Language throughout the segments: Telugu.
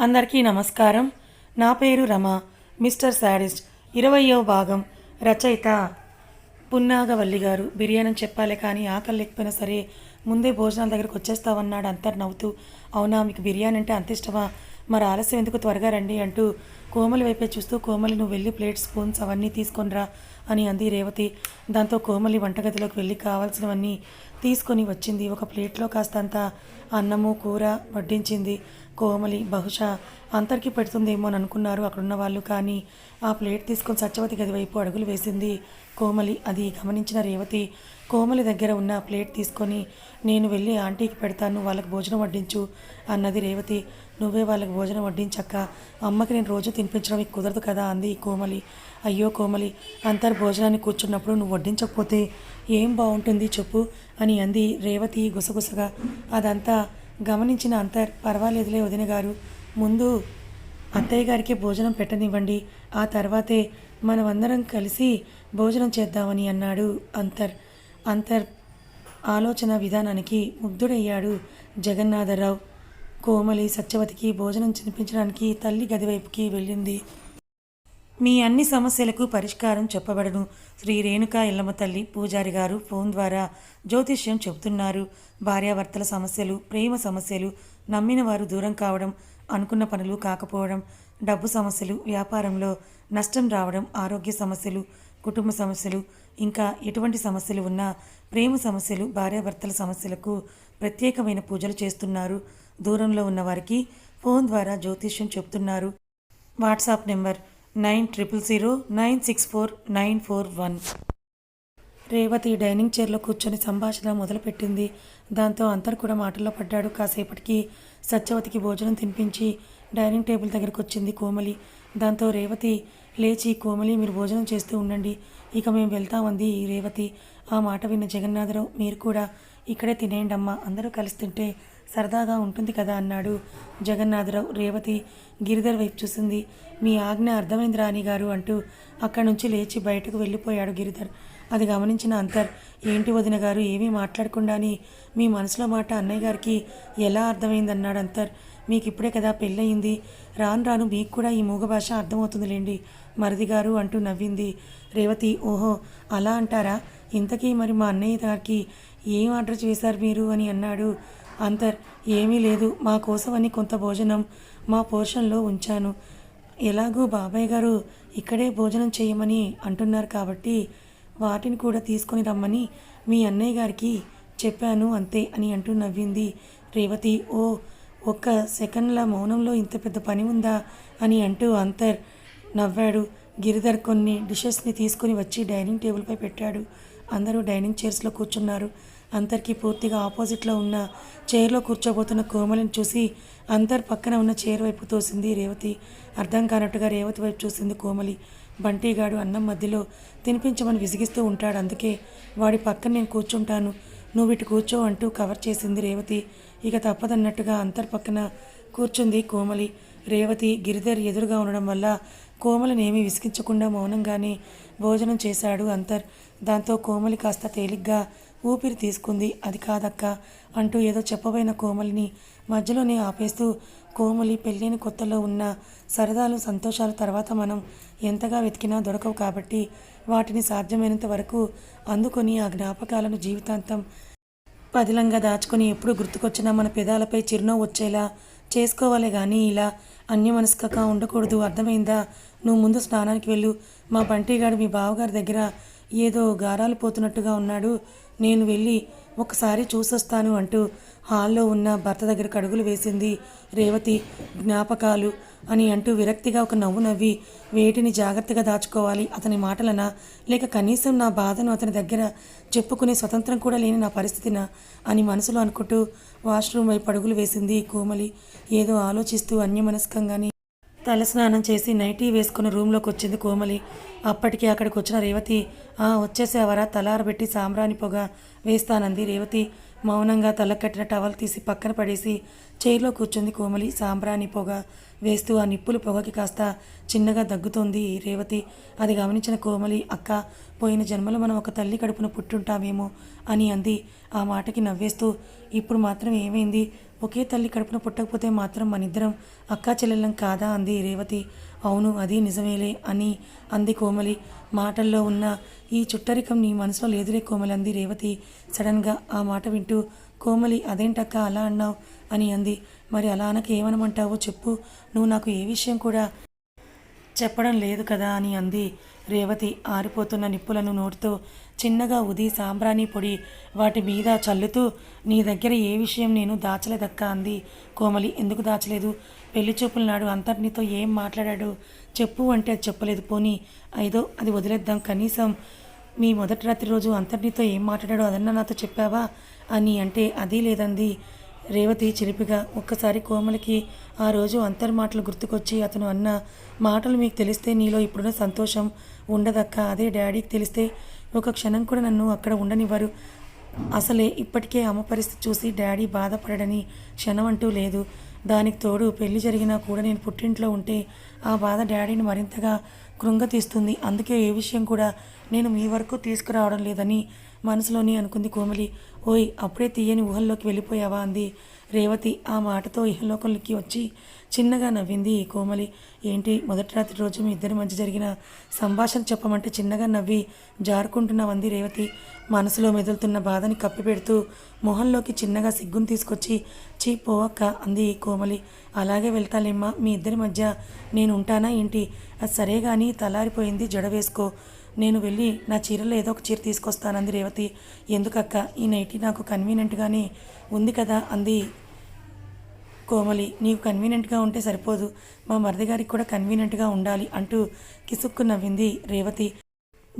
అందరికీ నమస్కారం. నా పేరు రమ. Mister sadist. ఇరవయో భాగం. రచయిత పున్నాగవల్లి గారు. బిర్యానీ చెప్పాలి కానీ ఆకలి లేకపోయినా సరే ముందే భోజనాల దగ్గరకు వచ్చేస్తావన్నాడు అంతర్ నవ్వుతూ. అవునా మీకు బిర్యానీ అంటే అంత ఇష్టమా? మరి ఆలస్యం ఎందుకు? త్వరగా రండి అంటూ కోమలి వైపే చూస్తూ కోమలి నువ్వు వెళ్ళి ప్లేట్ స్పూన్స్ అవన్నీ తీసుకొనిరా అని అంది రేవతి. దాంతో కోమలి వంటగదిలోకి వెళ్ళి కావాల్సినవన్నీ తీసుకొని వచ్చింది. ఒక ప్లేట్లో కాస్తంత అన్నము కూర వడ్డించింది. కోమలి బహుశా అంతరికి పెడుతుందేమో అని అనుకున్నారు. అక్కడున్న వాళ్ళు కానీ ఆ ప్లేట్ తీసుకొని సత్యవతి గది వైపు అడుగులు వేసింది. కోమలి అది గమనించిన రేవతి కోమలి దగ్గర ఉన్న ప్లేట్ తీసుకొని నేను వెళ్ళి ఆంటీకి పెడతాను వాళ్ళకి భోజనం వడ్డించు అన్నది రేవతి. నువ్వే వాళ్ళకి భోజనం వడ్డించక్క అమ్మకి నేను రోజు తినిపించడం మీకు కుదరదు కదా అంది కోమలి. అయ్యో కోమలి అంతర్ భోజనాన్ని కూర్చున్నప్పుడు నువ్వు వడ్డించకపోతే ఏం బాగుంటుంది చెప్పు అని అంది రేవతి గుసగుసగా. అదంతా గమనించిన అంతర్ పర్వాలేదులే వదిన గారు ముందు అత్తయ్య గారికి భోజనం పెట్టనివ్వండి ఆ తర్వాతే మనమందరం కలిసి భోజనం చేద్దామని అన్నాడు అంతర్. అంతర్ ఆలోచన విధానానికి ముగ్ధుడయ్యాడు జగన్నాథరావు. కోమలి సత్యవతికి భోజనం తినిపించడానికి తల్లి గదివైపుకి వెళ్ళింది. మీ అన్ని సమస్యలకు పరిష్కారం చెప్పబడను. శ్రీ రేణుకా ఇల్లమ్మ తల్లి పూజారి గారు ఫోన్ ద్వారా జ్యోతిష్యం చెబుతున్నారు. భార్యాభర్తల సమస్యలు ప్రేమ సమస్యలు నమ్మిన వారు దూరం కావడం అనుకున్న పనులు కాకపోవడం డబ్బు సమస్యలు వ్యాపారంలో నష్టం రావడం ఆరోగ్య సమస్యలు కుటుంబ సమస్యలు ఇంకా ఎటువంటి సమస్యలు ఉన్నా ప్రేమ సమస్యలు భార్యాభర్తల సమస్యలకు ప్రత్యేకమైన పూజలు చేస్తున్నారు. దూరంలో ఉన్న వారికి ఫోన్ ద్వారా జ్యోతిష్యం చెబుతున్నారు. WhatsApp number nine triple zero nine six four nine four one. Revathi dining చైర్లో కూర్చొని సంభాషణ మొదలుపెట్టింది. దాంతో అంతర్ కూడా మాటల్లో పడ్డాడు. కాసేపటికి సత్యవతికి భోజనం తినిపించి డైనింగ్ టేబుల్ దగ్గరకు వచ్చింది కోమలి. దాంతో రేవతి లేచి కోమలి మీరు భోజనం చేస్తూ ఉండండి. ఇక మేము వెళ్తామంది రేవతి. ఆ మాట విన్న జగన్నాథరావు మీరు కూడా ఇక్కడే తినేయండమ్మా. అందరూ కలిసి తింటే సరదాగా ఉంటుంది కదా అన్నాడు జగన్నాథరావు రేవతి గిరిధర్ వైపు చూసింది. మీ ఆజ్ఞ అర్థమైంది రాణి గారు అంటూ అక్కడి నుంచి లేచి బయటకు వెళ్ళిపోయాడు గిరిధర్. అది గమనించిన అంతర్ ఏంటి వదిన గారు ఏమీ మాట్లాడకుండాని మీ మనసులో మాట అన్నయ్య గారికి ఎలా అర్థమైందన్నాడు అంతర్. మీకు ఇప్పుడే కదా పెళ్ళయింది. రాను రాను మీకు కూడా ఈ మూగ భాష అర్థమవుతుందిలేండి మరిది గారు అంటూ నవ్వింది. రేవతి ఓహో అలా అంటారా? ఇంతకీ మరి మా అన్నయ్య గారికి ఏం ఆర్డర్ చేశారు మీరు అని అన్నాడు అంతర్ ఏమీ లేదు. మా కోసమని కొంత భోజనం మా పోర్షన్లో ఉంచాను. ఎలాగూ బాబాయ్ గారు ఇక్కడే భోజనం చేయమని అంటున్నారు కాబట్టి వాటిని కూడా తీసుకొని రమ్మని మీ అన్నయ్య గారికి చెప్పాను అంతే అని అంటూ నవ్వింది రేవతి. ఓ ఒక్క సెకండ్ల మౌనంలో ఇంత పెద్ద పని ఉందా అని అంటూ అంతర్ నవ్వాడు. గిరిధర్ కొన్ని డిషెస్ని తీసుకొని వచ్చి డైనింగ్ టేబుల్పై పెట్టాడు. అందరూ డైనింగ్ చైర్స్లో కూర్చున్నారు. అంతర్కి పూర్తిగా ఆపోజిట్లో ఉన్న చైర్లో కూర్చోబోతున్న కోమలిని చూసి అంతర్ పక్కన ఉన్న చైర్ వైపు తోసింది రేవతి. అర్థం కానట్టుగా రేవతి వైపు చూసింది కోమలి. బంటీగాడు అన్నం మధ్యలో తినిపించమని విసిగిస్తూ ఉంటాడు. అందుకే వాడి పక్కన నేను కూర్చుంటాను. నువ్వు ఇటు కూర్చో అంటూ కవర్ చేసింది రేవతి. ఇక తప్పదన్నట్టుగా అంతర్ పక్కన కూర్చుంది కోమలి. రేవతి గిరిధర్ ఎదురుగా ఉండడం వల్ల కోమలిని ఏమీ విసిగించకుండా మౌనంగానే భోజనం చేశాడు అంతర్. దాంతో కోమలి కాస్త తేలిగ్గా ఊపిరి తీసుకుంది. అది కాదక్క. అంటూ ఏదో చెప్పబోయిన కోమలిని మధ్యలోనే ఆపేస్తూ కోమలి పెళ్ళైన కొత్తలో ఉన్న సరదాలు సంతోషాల తర్వాత మనం ఎంతగా వెతికినా దొరకవు కాబట్టి వాటిని సాధ్యమైనంత వరకు అందుకొని ఆ జ్ఞాపకాలను జీవితాంతం పదిలంగా దాచుకొని ఎప్పుడు గుర్తుకొచ్చినా మన పెదాలపై చిరునవ్వు వచ్చేలా చేసుకోవాలి కానీ ఇలా అన్యమనస్కగా ఉండకూడదు. అర్థమైందా? నువ్వు ముందు స్నానానికి వెళ్ళు. మా బంటిగాడు మీ బావగారి దగ్గర ఏదో గారాలు పోతున్నట్టుగా ఉన్నాడు. నేను వెళ్ళి ఒకసారి చూసొస్తాను అంటూ హాల్లో ఉన్న భర్త దగ్గర కడుగులు వేసింది. రేవతి జ్ఞాపకాలు అని అంటూ విరక్తిగా ఒక నవ్వు నవ్వి వేటిని జాగ్రత్తగా దాచుకోవాలి అతని మాటలనా. లేక కనీసం నా బాధను అతని దగ్గర చెప్పుకునే స్వతంత్రం కూడా లేని నా పరిస్థితినా అని మనసులో అనుకుంటూ వాష్రూమ్ వైపు అడుగులు వేసింది కోమలి. ఏదో ఆలోచిస్తూ అన్యమనస్కంగాని తలస్నానం చేసి నైటీ వేసుకుని రూమ్లోకి వచ్చింది కోమలి. అప్పటికి అక్కడికి వచ్చిన రేవతి ఆ వచ్చేసేవరా తలారబెట్టి సాంబ్రాణి పొగ వేస్తానంది రేవతి. మౌనంగా తలకట్టిన టవల్ తీసి పక్కన పడేసి చైర్లో కూర్చుంది కోమలి సాంబ్రాణి పొగ వేస్తూ ఆ నిప్పులు పొగకి కాస్త చిన్నగా దగ్గుతోంది రేవతి. అది గమనించిన కోమలి అక్క పోయిన జన్మలో మనం ఒక తల్లి కడుపున పుట్టుంటామేమో అని అంది. ఆ మాటకి నవ్వేస్తూ ఇప్పుడు మాత్రం ఏమైంది? ఒకే తల్లి కడుపున పుట్టకపోతే మాత్రం మనిద్దరం అక్కా చెల్లెళ్ళం కాదా? అంది రేవతి. అవును అది నిజమేలే అని అంది కోమలి. మాటల్లో ఉన్న ఈ చుట్టరికం నీ మనసులో లేదులే కోమలి అంది రేవతి. సడన్గా ఆ మాట వింటూ కోమలి అదేంటక్క అలా అన్నావు? అని అంది. మరి అలా అనక ఏమనమంటావో చెప్పు. నువ్వు నాకు ఏ విషయం కూడా చెప్పడం లేదు కదా అని అంది. రేవతి ఆరిపోతున్న నిప్పులను నోటితో చిన్నగా ఉది సాంబ్రాణి పొడి వాటి మీద చల్లుతూ నీ దగ్గర ఏ విషయం నేను దాచలేదక్క అంది. కోమలి ఎందుకు దాచలేదు? పెళ్ళి చూపుల నాడు అంతటినితో ఏం మాట్లాడాడు? చెప్పు అంటే అది చెప్పలేదు పోనీ. ఐదో అది వదిలేద్దాం. కనీసం మీ మొదటి రాత్రి రోజు అంతటినితో ఏం మాట్లాడాడో అదన్నా నాతో చెప్పావా? అని అంటే అది లేదంది. రేవతి చిలిపిగా ఒక్కసారి కోమలికి ఆ రోజు అంతర్మాటలు గుర్తుకొచ్చి అతను అన్న మాటలు మీకు తెలిస్తే నీలో ఇప్పుడున్న సంతోషం ఉండదక్క. అదే డాడీకి తెలిస్తే ఒక క్షణం కూడా నన్ను అక్కడ ఉండనివ్వరు. అసలే ఇప్పటికే అమ్మ పరిస్థితి చూసి డాడీ బాధపడని క్షణం అంటూ లేదు. దానికి తోడు పెళ్ళి జరిగినా కూడా నేను పుట్టింట్లో ఉంటే ఆ బాధ డాడీని మరింతగా కృంగతీస్తుంది. అందుకే ఏ విషయం కూడా నేను మీ వరకు తీసుకురావడం లేదని మనసులోని అనుకుంది కోమలి. ఓయ్ అప్పుడే తీయని ఊహల్లోకి వెళ్ళిపోయావా అంది. రేవతి ఆ మాటతో ఇహలోకంలోకి వచ్చి చిన్నగా నవ్వింది కోమలి. ఏంటి మొదటి రాత్రి రోజు మీ ఇద్దరి మధ్య జరిగిన సంభాషణ చెప్పమంటే చిన్నగా నవ్వి జారుకుంటున్నావంది రేవతి. మనసులో మెదులుతున్న బాధని కప్పిపెడుతూ మొహంలోకి చిన్నగా సిగ్గును తీసుకొచ్చి చీ పోవక్క అంది కోమలి. అలాగే వెళ్తాలేమ్మా మీ ఇద్దరి మధ్య నేను ఉంటానా ఏంటి? అది సరే కానీ తలారిపోయింది జడ వేసుకో నేను వెళ్ళి నా చీరలో ఏదో ఒక చీర తీసుకొస్తానంది రేవతి. ఎందుకక్క? ఈ నైటీ నాకు కన్వీనెంట్గానే ఉంది కదా అంది కోమలి. నీకు కన్వీనియంట్గా ఉంటే సరిపోదు. మా మరిది గారికి కూడా కన్వీనెంట్గా ఉండాలి అంటూ కిసుక్కు నవ్వింది రేవతి.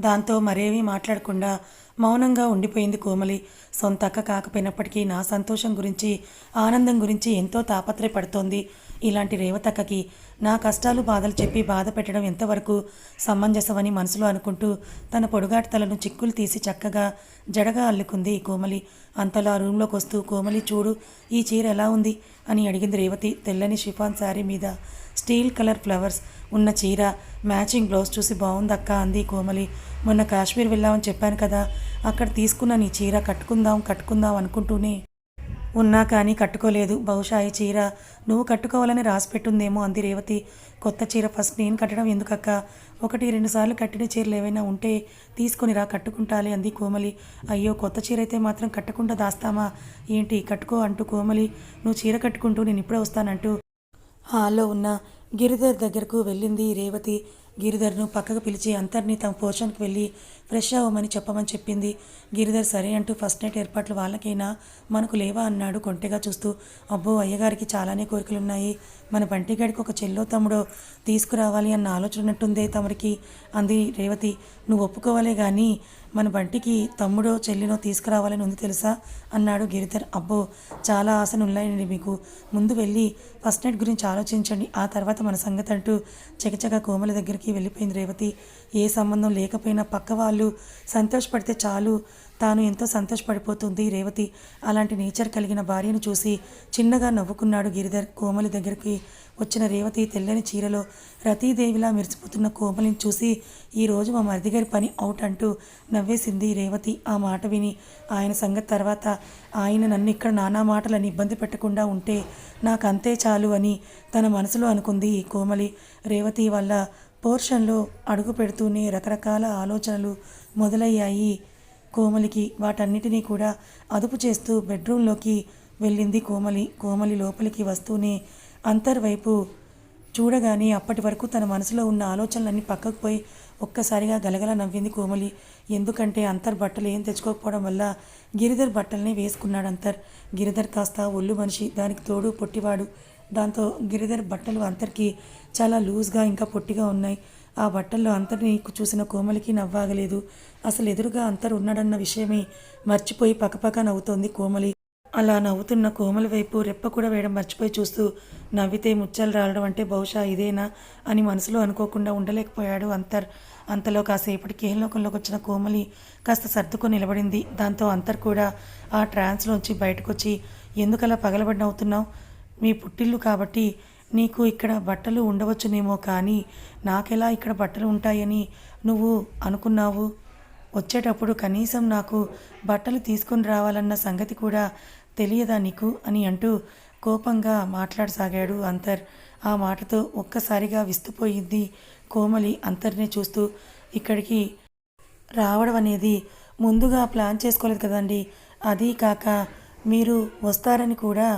దాంతో మరేమీ మాట్లాడకుండా మౌనంగా ఉండిపోయింది కోమలి. సొంత అక్క కాకపోయినప్పటికీ నా సంతోషం గురించి ఆనందం గురించి ఎంతో తాపత్రయపడుతోంది. ఇలాంటి రేవతక్కకి నా కష్టాలు బాధలు చెప్పి బాధ పెట్టడం ఎంతవరకు సమంజసమని మనసులో అనుకుంటూ తన పొడుగాటి తలను చిక్కులు తీసి చక్కగా జడగా అల్లుకుంది కోమలి. అంతలో ఆ రూమ్లోకి వస్తూ కోమలి చూడు ఈ చీర ఎలా ఉంది? అని అడిగింది రేవతి తెల్లని షిఫాన్ శారీ మీద. స్టీల్ కలర్ ఫ్లవర్స్ ఉన్న చీర మ్యాచింగ్ బ్లౌజ్ చూసి బాగుందక్క అంది కోమలి. మొన్న కాశ్మీర్ వెళ్ళామని చెప్పాను కదా అక్కడ తీసుకున్న నీ చీర కట్టుకుందాం కట్టుకుందాం అనుకుంటూనే ఉన్నా కానీ కట్టుకోలేదు. బహుశా ఈ చీర నువ్వు కట్టుకోవాలని రాసి పెట్టుందేమో అంది రేవతి. కొత్త చీర ఫస్ట్ నేను కట్టడం ఎందుకక్క? ఒకటి రెండు సార్లు కట్టిన చీరలు ఏవైనా ఉంటే తీసుకొని రా కట్టుకుంటాలి అంది కోమలి. అయ్యో కొత్త చీర అయితే మాత్రం కట్టకుండా దాస్తామా? ఏంటి కట్టుకో అంటూ కోమలి. నువ్వు చీర కట్టుకుంటూ నేను ఇప్పుడే వస్తానంటూ హాల్లో ఉన్న గిరిధర్ దగ్గరకు వెళ్ళింది రేవతి. గిరిధర్ను పక్కకు పిలిచి అంతర్ని తమ పోర్షన్కి వెళ్ళి ఫ్రెష్ అవ్వమని చెప్పమని చెప్పింది. గిరిధర్ సరే అంటూ ఫస్ట్ నైట్ ఏర్పాట్లు వాళ్ళకైనా మనకు లేవా అన్నాడు కొంటెగా చూస్తూ. అబ్బో అయ్యగారికి చాలానే కోరికలున్నాయి. మన బంటిగాడికి ఒక చెల్లో తమ్ముడో తీసుకురావాలి అన్న ఆలోచన ఉన్నట్టుందే తమరికి. అంది రేవతి. నువ్వు ఒప్పుకోవాలే కానీ మన బంటికి తమ్ముడో చెల్లినో తీసుకురావాలని ఉంది తెలుసా? అన్నాడు గిరిధర్. అబ్బో చాలా ఆశలు ఉన్నాయండి మీకు. ముందు వెళ్ళి ఫస్ట్ నైట్ గురించి ఆలోచించండి. ఆ తర్వాత మన సంగతి అంటూ చకచక కోమల దగ్గరికి వెళ్ళిపోయింది రేవతి. ఏ సంబంధం లేకపోయినా పక్క వాళ్ళు సంతోషపడితే చాలు. తాను ఎంతో సంతోషపడిపోతుంది రేవతి. అలాంటి నేచర్ కలిగిన భార్యను చూసి చిన్నగా నవ్వుకున్నాడు గిరిధర్ కోమలి దగ్గరికి. వచ్చిన రేవతి తెల్లని చీరలో రతీదేవిలా మెరిసిపోతున్న కోమలిని చూసి ఈరోజు మా మరిది గారి పని అవుట్ అంటూ నవ్వేసింది రేవతి. ఆ మాట విని ఆయన సంగతి తర్వాత ఆయన నన్ను ఇక్కడ నానా మాటలని ఇబ్బంది పెట్టకుండా ఉంటే నాకు అంతే చాలు అని తన మనసులో అనుకుంది కోమలి. రేవతి వల్ల పోర్షన్లో అడుగు పెడుతూనే రకరకాల ఆలోచనలు మొదలయ్యాయి. కోమలికి వాటన్నిటినీ కూడా అదుపు చేస్తూ బెడ్రూంలోకి వెళ్ళింది కోమలి. కోమలి లోపలికి వస్తూనే అంతర్వైపు చూడగానే అప్పటి వరకు తన మనసులో ఉన్న ఆలోచనలన్నీ పక్కకు పోయి ఒక్కసారిగా గలగల నవ్వింది కోమలి. ఎందుకంటే అంతర్ బట్టలు ఏం తెచ్చుకోకపోవడం వల్ల గిరిధర్ బట్టలనే వేసుకున్నాడు అంతర్. గిరిధర్ కాస్త ఒళ్ళు మనిషి దానికి తోడు పొట్టివాడు. దాంతో గిరిధర్ బట్టలు అంతర్కి చాలా లూజ్గా ఇంకా పొట్టిగా ఉన్నాయి. ఆ బట్టల్లో అంతర్ని చూసిన కోమలికి నవ్వాగలేదు. అసలు ఎదురుగా అంతర్ ఉన్నాడన్న విషయమే మర్చిపోయి పక్కపక్క నవ్వుతోంది కోమలి. అలా నవ్వుతున్న కోమలి వైపు రెప్ప కూడా వేయడం మర్చిపోయి చూస్తూ నవ్వితే ముచ్చలు రాలడం అంటే బహుశా ఇదేనా అని మనసులో అనుకోకుండా ఉండలేకపోయాడు అంతర్. అంతలో కాసేపటికి లోకంలోకి వచ్చిన కోమలి కాస్త సర్దుకొని నిలబడింది. దాంతో అంతర్ కూడా ఆ ట్రాన్స్లోంచి బయటకు వచ్చి ఎందుకలా పగలబడి నవ్వుతున్నావు? మీ పుట్టిల్లు కాబట్టి నీకు ఇక్కడ బట్టలు ఉండవచ్చునేమో కానీ నాకెలా ఇక్కడ బట్టలు ఉంటాయని నువ్వు అనుకున్నావు? వచ్చేటప్పుడు కనీసం నాకు బట్టలు తీసుకొని రావాలన్న సంగతి కూడా తెలియదా నీకు? అని అంటూ కోపంగా మాట్లాడసాగాడు అంతర్. ఆ మాటతో ఒక్కసారిగా విస్తుపోయింది కోమలి అంతర్ని చూస్తూ. ఇక్కడికి రావడం అనేది ముందుగా ప్లాన్ చేసుకోలేదు కదండి. అదీ కాక మీరు వస్తారని కూడా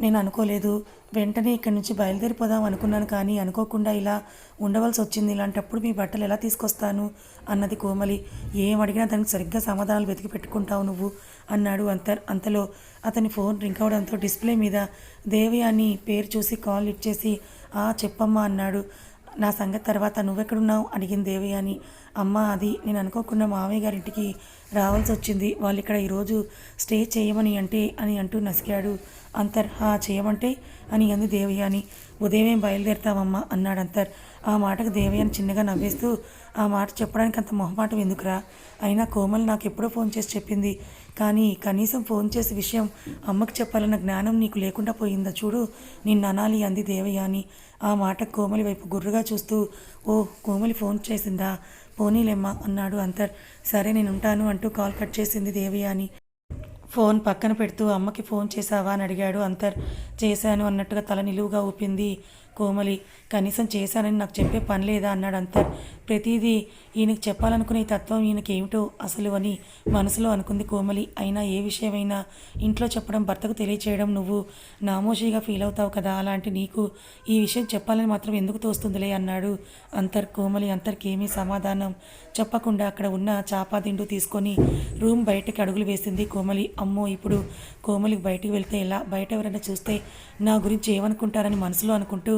నేను అనుకోలేదు. వెంటనే ఇక్కడి నుంచి బయలుదేరిపోదాం అనుకున్నాను కానీ అనుకోకుండా ఇలా ఉండవలసి వచ్చింది. ఇలాంటప్పుడు మీ బట్టలు ఎలా తీసుకొస్తాను? అన్నది కోమలి. ఏం అడిగినా దానికి సరిగ్గా సమాధానాలు వెతికి పెట్టుకుంటావు నువ్వు? అన్నాడు అంతర్ అంతలో అతని ఫోన్ రింగ్ అవడంతో డిస్ప్లే మీద దేవి అని పేరు చూసి కాల్ లిఫ్ట్ చేసి ఆ చెప్పమ్మా అన్నాడు. నా సంగతి తర్వాత నువ్వెక్కడున్నావు? అడిగింది దేవి అని. అమ్మ అది నేను అనుకోకుండా మావయ్య గారింటికి రావాల్సి వచ్చింది వాళ్ళు ఇక్కడ ఈరోజు స్టే చేయమని అంటే అని అంటూ నసికాడు. అంతర్ హా చేయమంటే? అని అంది దేవయాని. అని ఉదయమే బయలుదేరుతామమ్మా అన్నాడు అంతర్. ఆ మాటకు దేవి చిన్నగా నవ్వేస్తూ ఆ మాట చెప్పడానికి అంత మొహమాటం ఎందుకురా? అయినా కోమల్ నాకు ఎప్పుడో ఫోన్ చేసి చెప్పింది. కానీ కనీసం ఫోన్ చేసి విషయం అమ్మకు చెప్పాలన్న జ్ఞానం నీకు లేకుండా పోయిందా చూడు నిన్ను అనాలి అంది దేవయ్య అని ఆ మాట కోమలి వైపు గుర్రుగా చూస్తూ ఓ కోమలి ఫోన్ చేసిందా? పోనీలేమ్మా అన్నాడు అంతర్. సరే నేను ఉంటాను అంటూ కాల్ కట్ చేసింది దేవి అని. ఫోన్ పక్కన పెడుతూ అమ్మకి ఫోన్ చేశావా అని అడిగాడు అంతర్. చేశాను అన్నట్టుగా తల నిలువుగా ఊపింది. కోమలి కనీసం చేశానని నాకు చెప్పే పని లేదా? అన్నాడు అంతర్. ప్రతిదీ ఈయనకి చెప్పాలనుకునే తత్వం ఈయనకి ఏమిటో అసలు అని మనసులో అనుకుంది కోమలి. అయినా ఏ విషయమైనా ఇంట్లో చెప్పడం భర్తకు తెలియచేయడం నువ్వు నామోషిగా ఫీల్ అవుతావు కదా అలాంటి నీకు ఈ విషయం చెప్పాలని మాత్రం ఎందుకు తోస్తుందిలే? అన్నాడు అంతర్. కోమలి అంతర్కి ఏమీ సమాధానం చెప్పకుండా అక్కడ ఉన్న చాపాదిండు తీసుకొని రూమ్ బయటకి అడుగులు వేసింది కోమలి. అమ్మో ఇప్పుడు కోమలికి బయటికి వెళ్తే ఎలా? బయట ఎవరైనా చూస్తే నా గురించి ఏమనుకుంటారని మనసులో అనుకుంటూ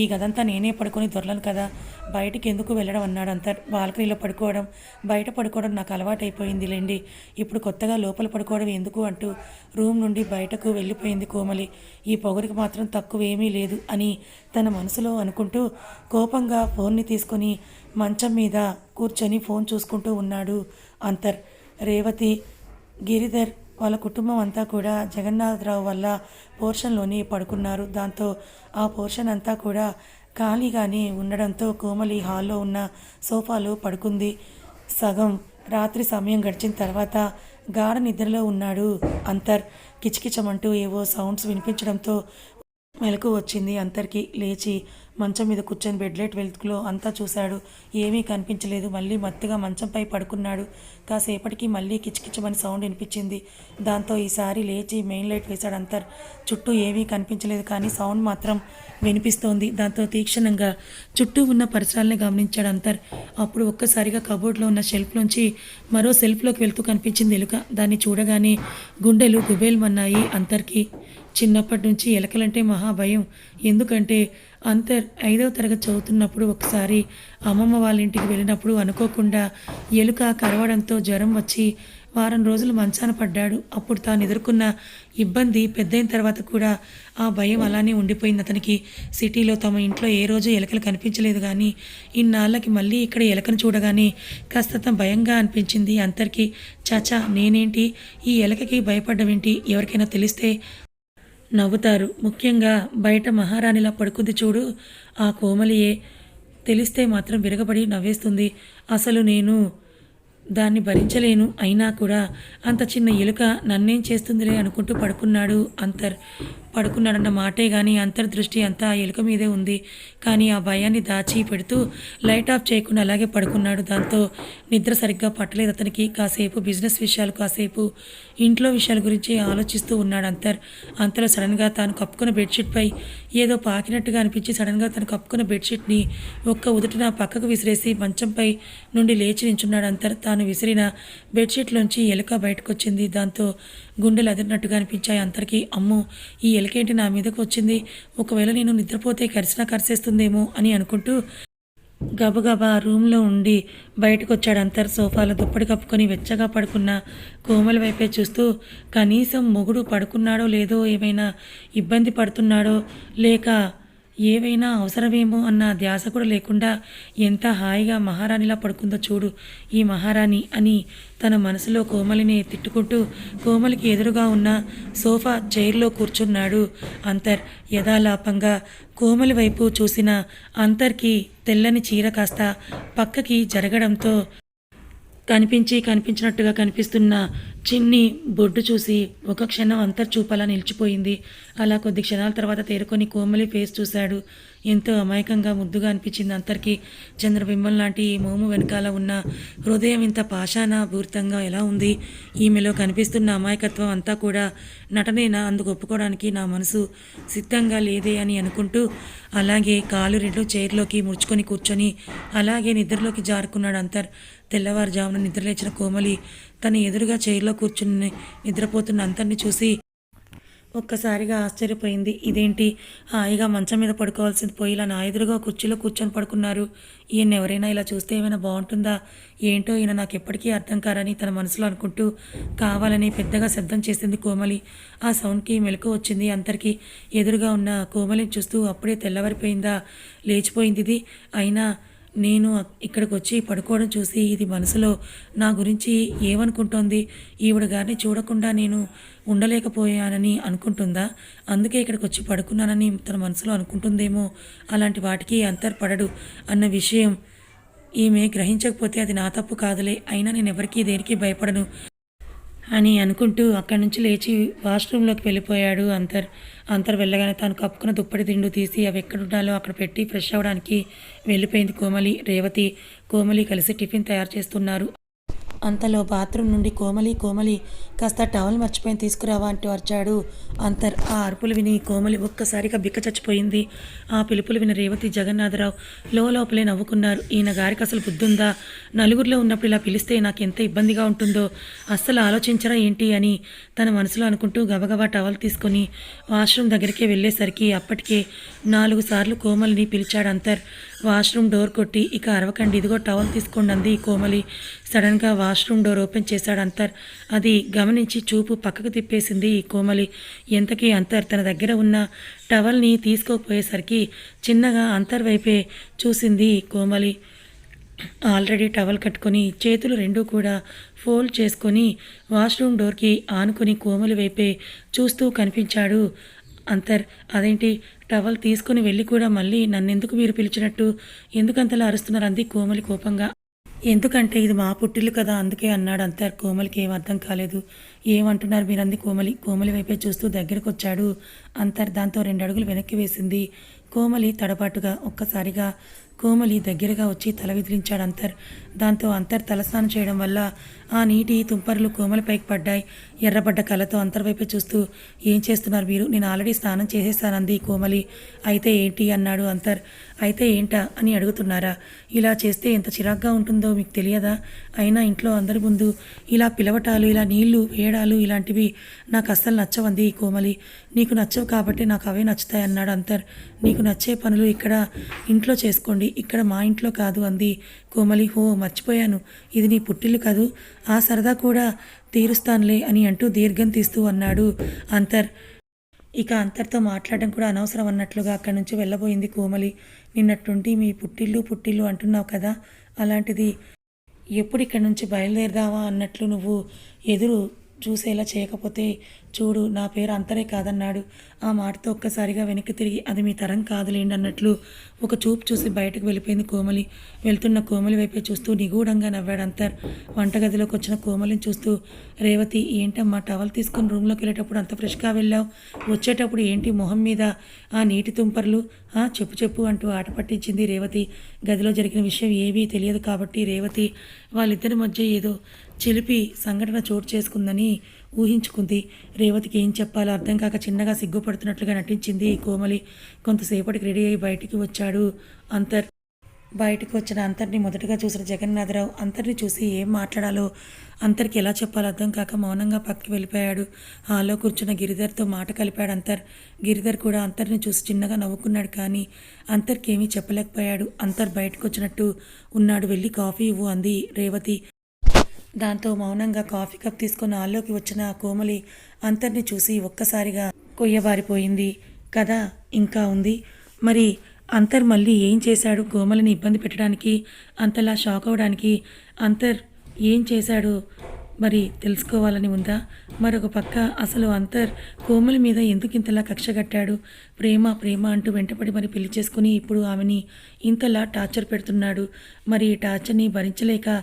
ఈ గదంతా నేనే పడుకొని దొరలను కదా. బయటికి ఎందుకు వెళ్ళడం అన్నాడు అంతర్ బాల్కనీలో పడుకోవడం. బయట పడుకోవడం నాకు అలవాటైపోయింది లేండి. ఇప్పుడు కొత్తగా లోపల పడుకోవడం ఎందుకు అంటూ రూమ్ నుండి బయటకు వెళ్ళిపోయింది కోమలి. ఈ పొగరికి మాత్రం తక్కువేమీ లేదు అని తన మనసులో అనుకుంటూ కోపంగా ఫోన్ని తీసుకొని మంచం మీద కూర్చొని ఫోన్ చూసుకుంటూ ఉన్నాడు అంతర్. రేవతి గిరిధర్ వాళ్ళ కుటుంబం అంతా కూడా జగన్నాథరావు వల్ల పోర్షన్లోనే పడుకున్నారు. దాంతో ఆ పోర్షన్ అంతా కూడా ఖాళీగానే ఉండడంతో కోమలి హాల్లో ఉన్న సోఫాలో పడుకుంది. సగం రాత్రి సమయం గడిచిన తర్వాత గాఢ నిద్రలో ఉన్నాడు అంతర్. కిచకిచమంటూ ఏవో సౌండ్స్ వినిపించడంతో మెలకు వచ్చింది అంతర్కి. లేచి మంచం మీద కూర్చొని బెడ్ లైట్ వెలుతుకులో అంతా చూశాడు. ఏమీ కనిపించలేదు. మళ్ళీ మత్తుగా మంచంపై పడుకున్నాడు. కాసేపటికి మళ్ళీ కిచకిచమని సౌండ్ వినిపించింది. దాంతో ఈసారి లేచి మెయిన్ లైట్ వేశాడు అంతర్. చుట్టూ ఏమీ కనిపించలేదు కానీ సౌండ్ మాత్రం వినిపిస్తోంది. దాంతో తీక్షణంగా చుట్టూ ఉన్న పరిసరాలని గమనించాడు అంతర్. అప్పుడు ఒక్కసారిగా కబోర్డ్లో ఉన్న షెల్ఫ్లోంచి మరో సెల్ఫ్లోకి వెళ్తూ కనిపించింది ఎలుక. దాన్ని చూడగానే గుండెలు గుబేల్మన్నాయి అంతర్కి. చిన్నప్పటి నుంచి ఎలకలంటే మహా భయం. ఎందుకంటే అంతర్ ఐదవ తరగతి చదువుతున్నప్పుడు ఒకసారి అమ్మమ్మ వాళ్ళ ఇంటికి వెళ్ళినప్పుడు అనుకోకుండా ఎలుక కరవడంతో జ్వరం వచ్చి వారం రోజులు మంచాన పడ్డాడు. అప్పుడు తాను ఎదుర్కొన్న ఇబ్బంది పెద్దయిన తర్వాత కూడా ఆ భయం అలానే ఉండిపోయింది. అతనికి సిటీలో తమ ఇంట్లో ఏ రోజు ఎలకలు కనిపించలేదు కానీ ఇన్నాళ్ళకి మళ్ళీ ఇక్కడ ఎలకను చూడగానే కాస్త భయంగా అనిపించింది. అంతరికి చాచా నేనేంటి? ఈ ఎలకకి భయపడ్డమేంటి? ఎవరికైనా తెలిస్తే నవ్వుతారు. ముఖ్యంగా బయట మహారాణిలా పడుకుంది చూడు. ఆ కోమలియే తెలిస్తే మాత్రం విరగబడి నవ్వేస్తుంది. అసలు నేను దాన్ని భరించలేను. అయినా కూడా అంత చిన్న ఎలుక నన్నేం చేస్తుందిలే అనుకుంటూ పడుకున్నాడు అంతర్. పడుకున్నాడన్న మాటే కానీ అంతర్దృష్టి అంతా ఆ ఎలుక మీదే ఉంది. కానీ ఆ భయాన్ని దాచి పెడుతూ లైట్ ఆఫ్ చేయకుండా అలాగే పడుకున్నాడు. దాంతో నిద్ర సరిగ్గా పట్టలేదు అతనికి. కాసేపు బిజినెస్ విషయాలు కాసేపు ఇంట్లో విషయాల గురించి ఆలోచిస్తూ ఉన్నాడు అంతర్. అంతలో సడన్గా తాను కప్పుకున్న బెడ్షీట్పై ఏదో పాకినట్టుగా అనిపించి సడన్గా తను కప్పుకున్న బెడ్షీట్ని ఒక్క ఉదుటిన పక్కకు విసిరేసి మంచంపై నుండి లేచి నించున్నాడు అంతర్. తాను విసిరిన బెడ్షీట్లోంచి ఎలుక బయటకు వచ్చింది దాంతో గుండెలు అదిరినట్టుగా అనిపించాయి అందరికీ అమ్ము ఈ ఎలుకేంటి నా మీదకు వచ్చింది? ఒకవేళ నేను నిద్రపోతే కరిసినా కరిసేస్తుందేమో అని అనుకుంటూ గబగబా రూమ్లో ఉండి బయటకు వచ్చాడు అంతర్ సోఫాలో దుప్పటి కప్పుకొని వెచ్చగా పడుకున్న కోమల వైపే చూస్తూ కనీసం మొగుడు పడుకున్నాడో లేదో ఏమైనా ఇబ్బంది పడుతున్నాడో లేక ఏవైనా అవసరమేమో అన్న ధ్యాస కూడా లేకుండా ఎంత హాయిగా మహారాణిలా పడుకుందో చూడు. ఈ మహారాణి అని తన మనసులో కోమలిని తిట్టుకుంటూ కోమలికి ఎదురుగా ఉన్న సోఫా చైర్లో కూర్చున్నాడు అంతర్. యథాలాపంగా కోమలి వైపు చూసిన అంతర్కి తెల్లని చీర కాస్త పక్కకి జరగడంతో కనిపించి కనిపించినట్టుగా కనిపిస్తున్న చిన్ని బొడ్డు చూసి ఒక క్షణం అంతర్చూపలా నిలిచిపోయింది. అలా కొద్ది క్షణాల తర్వాత తేరుకొని కోమలి ఫేస్ చూశాడు. ఎంతో అమాయకంగా ముద్దుగా అనిపించింది అందరికీ చంద్రబింబం లాంటి ఈ మోము వెనకాల ఉన్న హృదయం ఇంత పాషాణ పూరితంగా ఎలా ఉంది? ఈమెలో కనిపిస్తున్న అమాయకత్వం అంతా కూడా నటనేనా? అందుకు ఒప్పుకోవడానికి నా మనసు సిద్ధంగా లేదే అని అనుకుంటూ అలాగే కాలు రెండు చైర్లోకి ముడుచుకొని కూర్చొని అలాగే నిద్రలోకి జారుకున్నాడు అంతర్. తెల్లవారుజామున నిద్రలేచిన కోమలి తన ఎదురుగా చైర్లో కూర్చుని నిద్రపోతున్న అంతర్ని చూసి ఒక్కసారిగా ఆశ్చర్యపోయింది. ఇదేంటి? హాయిగా మంచం మీద పడుకోవాల్సింది పోయి ఇలా నా ఎదురుగా కుర్చీలో కూర్చొని పడుకున్నారు. ఈయన ఎవరైనా ఇలా చూస్తే ఏమైనా బాగుంటుందా? ఏంటో ఈయన నాకు ఎప్పటికీ అర్థం కారని తన మనసులో అనుకుంటూ కావాలని పెద్దగా శబ్దం చేసింది కోమలి. ఆ సౌండ్కి మెలకు వచ్చింది అందరికీ. ఎదురుగా ఉన్న కోమలిని చూస్తూ అప్పుడే తెల్లవారిపోయిందా? లేచిపోయింది ఇది. అయినా నేను ఇక్కడికి వచ్చి పడుకోవడం చూసి ఇది మనసులో నా గురించి ఏమనుకుంటోంది? ఈవిడ గారిని చూడకుండా నేను ఉండలేకపోయానని అనుకుంటుందా? అందుకే ఇక్కడికి వచ్చి పడుకున్నానని తన మనసులో అనుకుంటుందేమో? అలాంటి వాటికి అంతర్పడడు అన్న విషయం ఈమె గ్రహించకపోతే అది నా తప్పు కాదులే. అయినా నేను ఎవరికీ దేనికి భయపడను అని అనుకుంటూ అక్కడి నుంచి లేచి వాష్రూమ్లోకి వెళ్ళిపోయాడు అంతర్. అంతర్ వెళ్ళగానే తాను కప్పుకున్న దుప్పటి దిండు తీసి అవి ఎక్కడుండాలో అక్కడ పెట్టి ఫ్రెష్ అవ్వడానికి వెళ్ళిపోయింది కోమలి రేవతి. కోమలి కలిసి టిఫిన్ తయారు చేస్తున్నారు. అంతలో బాత్రూమ్ నుండి కోమలి కోమలి కాస్త టవల్ మర్చిపోయి తీసుకురావా అంటూ అరిచాడు అంతర్. ఆ అరుపులు విని కోమలి ఒక్కసారిగా బిక్క చచ్చిపోయింది. ఆ పిలుపులు విని రేవతి జగన్నాథరావు లోపలే నవ్వుకున్నారు. ఈయన గారికి అసలు బుద్ధుందా? నలుగురిలో ఉన్నప్పుడు ఇలా పిలిస్తే నాకు ఎంత ఇబ్బందిగా ఉంటుందో? అస్సలు ఆలోచించరా ఏంటి అని తన మనసులో అనుకుంటూ గబగబా టవల్ తీసుకొని వాష్రూమ్ దగ్గరికే వెళ్ళేసరికి అప్పటికే నాలుగు సార్లు కోమలిని పిలిచాడు అంతర్. వాష్రూమ్ డోర్ కొట్టి ఇక అరవకండి ఇదిగో టవల్ తీసుకోండి అంది కోమలి. సడన్గా వాష్రూమ్ డోర్ ఓపెన్ చేశాడు అంతర్. అది గమనించి చూపు పక్కకు తిప్పేసింది ఈ కోమలి. ఎంతకీ అంతర్ తన దగ్గర ఉన్న టవల్ని తీసుకోకపోయేసరికి చిన్నగా అంతర్ వైపే చూసింది కోమలి. ఆల్రెడీ టవల్ కట్టుకొని చేతులు రెండూ కూడా ఫోల్డ్ చేసుకొని వాష్రూమ్ డోర్కి ఆనుకొని కోమలి వైపే చూస్తూ కనిపించాడు అంతర్ అదేంటి? టవల్ తీసుకుని వెళ్ళి కూడా మళ్ళీ నన్నెందుకు మీరు పిలిచినట్టు? ఎందుకంతలా అరుస్తున్నారు అంది కోమలి కోపంగా. ఎందుకంటే ఇది మా పుట్టిల్లు కదా అందుకే అన్నాడు అంతర్. కోమలికి ఏం అర్థం కాలేదు. ఏమంటున్నారు మీరంది కోమలి? కోమలి వైపే చూస్తూ దగ్గరకు వచ్చాడు అంతర్ దాంతో రెండు అడుగులు వెనక్కి వేసింది. కోమలి తడబాటుగా ఒక్కసారిగా కోమలి దగ్గరగా వచ్చి తల విదిలించాడు అంతర్. దాంతో అంతర్ తలస్నానం చేయడం వల్ల ఆ నీటి తుంపర్లు కోమలపైకి పడ్డాయి. ఎర్రబడ్డ కళ్ళతో అంతర్వైపు చూస్తూ ఏం చేస్తున్నారు మీరు? నేను ఆల్రెడీ స్నానం చేసేసానంది కోమలి. అయితే ఏంటి? అన్నాడు అంతర్. అయితే ఏంటా? అని అడుగుతున్నారా. ఇలా చేస్తే ఎంత చిరాగ్గా ఉంటుందో మీకు తెలియదా? అయినా ఇంట్లో అందరి ముందు ఇలా పిలవటాలు ఇలా నీళ్ళు వేయడాలు ఇలాంటివి నాకు అస్సలు నచ్చవంది ఈ కోమలి. నీకు నచ్చవు కాబట్టి నాకు అవే నచ్చుతాయి అన్నాడు అంతర్. నీకు నచ్చే పనులు ఇక్కడ ఇంట్లో చేసుకోండి ఇక్కడ మా ఇంట్లో కాదు అంది కోమలి. హో మర్చిపోయాను. ఇది నీ పుట్టిల్లు కాదు. ఆ సరదా కూడా తీరుస్తానులే అని అంటూ దీర్ఘం తీస్తూ అన్నాడు అంతర్. ఇక అంతర్తో మాట్లాడడం కూడా అనవసరం అన్నట్లుగా అక్కడి నుంచి వెళ్ళబోయింది కోమలి. నిన్నట్టుండి మీ పుట్టిల్లు పుట్టిల్లు అంటున్నావు కదా? అలాంటిది ఎప్పుడు ఇక్కడి నుంచి బయలుదేరదావా అన్నట్లు నువ్వు ఎదురు చూసేలా చేయకపోతే చూడు నా పేరు అంతరే కాదన్నాడు. ఆ మాటతో ఒక్కసారిగా వెనక్కి తిరిగి అది మీ తరం కాదులేండి అన్నట్లు ఒక చూపు చూసి బయటకు వెళ్ళిపోయింది కోమలి. వెళ్తున్న కోమలి వైపే చూస్తూ నిగూఢంగా నవ్వాడు అంతర్. వంటగదిలోకి వచ్చిన కోమలిని చూస్తూ రేవతి ఏంటమ్మా టవల్ తీసుకుని రూమ్లోకి వెళ్ళేటప్పుడు అంత ఫ్రెష్గా వెళ్ళావు? వచ్చేటప్పుడు ఏంటి మొహం మీద? ఆ నీటి తుంపర్లు? ఆ చెప్పు చెప్పు అంటూ ఆట పట్టించింది రేవతి. గదిలో జరిగిన విషయం ఏమీ తెలియదు కాబట్టి రేవతి వాళ్ళిద్దరి మధ్య ఏదో చిలిపి సంఘటన చోటు చేసుకుందని ఊహించుకుంది. రేవతికి ఏం చెప్పాలో అర్థం కాక చిన్నగా సిగ్గుపడుతున్నట్లుగా నటించింది కోమలి. కొంతసేపటికి రెడీ అయి బయటికి వచ్చాడు అంతర్. బయటకు వచ్చిన అంతర్ని మొదటగా చూసిన జగన్నాథరావు అంతర్ని చూసి ఏం మాట్లాడాలో అంతర్కి ఎలా చెప్పాలో అర్థం కాక మౌనంగా పక్కకి వెళ్ళిపోయాడు. హాల్లో కూర్చున్న గిరిధర్తో మాట కలిపాడు అంతర్. గిరిధర్ కూడా అంతర్ని చూసి చిన్నగా నవ్వుకున్నాడు కానీ అంతర్కి ఏమీ చెప్పలేకపోయాడు. అంతర్ బయటకు వచ్చినట్టు ఉన్నాడు వెళ్ళి కాఫీ ఇవ్వు అంది రేవతి. దాంతో మౌనంగా కాఫీ కప్ తీసుకుని హాల్లోకి వచ్చిన కోమలి అంతర్ని చూసి ఒక్కసారిగా కొయ్యబారిపోయింది. కథ ఇంకా ఉంది. మరి అంతర్ మళ్ళీ ఏం చేశాడు? కోమలిని ఇబ్బంది పెట్టడానికి అంతలా షాక్ అవడానికి అంతర్ ఏం చేశాడు? మరి తెలుసుకోవాలని ఉందా? మరొక పక్క అసలు అంతర్ కోమలి మీద ఎందుకు ఇంతలా కక్ష కట్టాడు? ప్రేమ ప్రేమ అంటూ వెంటపడి మరి పెళ్ళి చేసుకుని ఇప్పుడు ఆమెని ఇంతలా టార్చర్ పెడుతున్నాడు. మరి ఈ టార్చర్ని భరించలేక